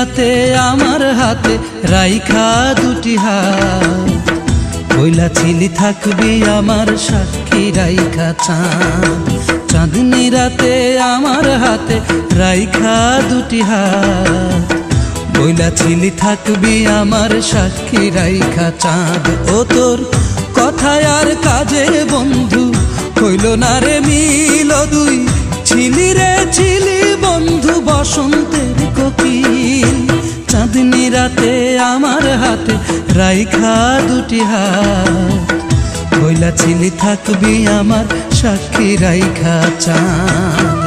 রাতে আমার হাতে রাইখা দুটি হাত। কইলা ছিলি থাকবি আমার সাক্ষী রাইখা চাঁদ। চাঁদনি রাতে আমার হাতে রাইখা দুটি হাত। বইলা ছিলি থাকবি আমার সাক্ষী রাইখা চাঁদ। ও তোর কথায় আর কাজে বন্ধু হইল না রে মিল দুই। ছিলি রে, ছিলি বন্ধু বসন্তের রাতে আমার হাতে রাইখা দুটি হাত। বইলা ছিলি থাকবি আমার সাক্ষী রাইখা চাঁদ।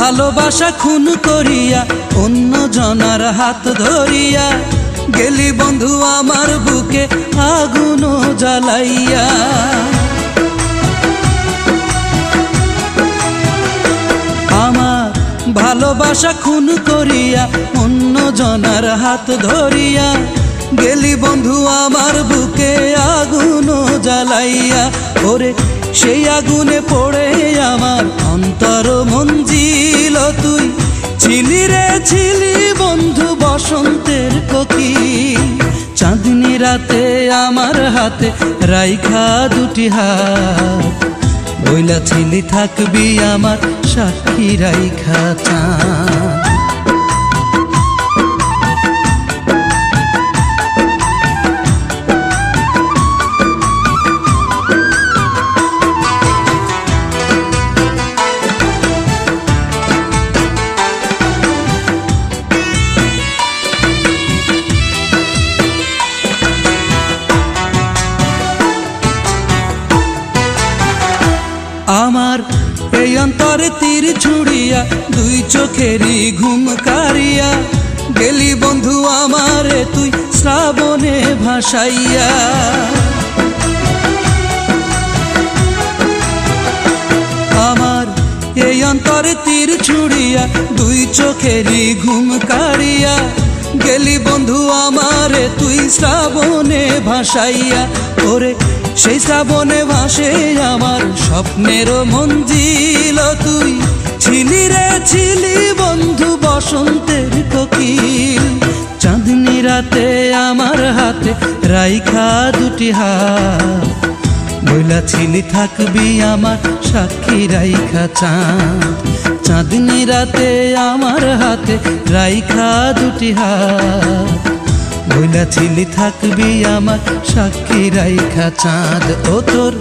ভালোবাসা খুন করিয়া, অন্য জনার হাত ধরিয়া, গেলি বন্ধু আমার বুকে আগুন জ্বালাইয়া। আমার ভালোবাসা খুন করিয়া, অন্য জনার হাত ধরিয়া, গেলি বন্ধু আমার বুকে আগুন জ্বালাইয়া, ওরে সেই আগুনে পড়ে আমার অন্তর মঞ্জিল তুই। ছিলি রে, ছিলি বন্ধু বসন্তের কোকিল। চাঁদনি রাতে আমার হাতে রাইখা দুটি হাত। বইলা ছিলি থাকবি আমার সাক্ষী রাইখা চাঁদ। আমার এই অন্তরে তীর ছুড়িয়া, দুই চোখেরই ঘুম কারিয়া গেলি বন্ধু আমারে তুই শ্রাবণে ভাসাইয়া। আমার এই অন্তরে তীর ছুড়িয়া, দুই চোখেরই ঘুম কারিয়া গেলি বন্ধু আমারে তুই শ্রাবণে ভাসাইয়া, ওরে সেই শ্রাবণে ভাসে আমার স্বপ্নের মঞ্জিল। তুই ছিলি রে, ছিলি বন্ধু বসন্তের কোকিল। চাঁদনি রাতে আমার হাতে রাইখা দুটি হাত। বইলা ছিলি থাকবি আমার সাক্ষী রাইখা চাঁদ। চাঁদনি রাতে আমার হাতে রাইখা দুটি হাত। বইলা ছিলি থাকবি আমার সাক্ষী রাইখা চাঁদ। ও তোর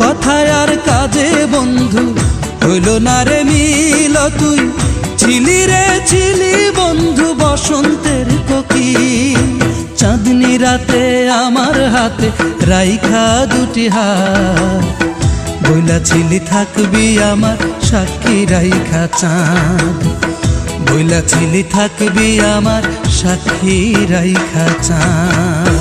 কথায় আর কাজে বন্ধু হইল না রে মিল তুই ছিলি রে ছিলি বন্ধু বসন্তের কোকিল। চাঁদনি রাতে আমার হাতে রাইখা দুটি হাত। বইলা ছিলি থাকবি আমার সাক্ষী রাইখা চাঁদ। বইলা ছিলি থাকবি আমার সাক্ষী রাইখা চাঁদ।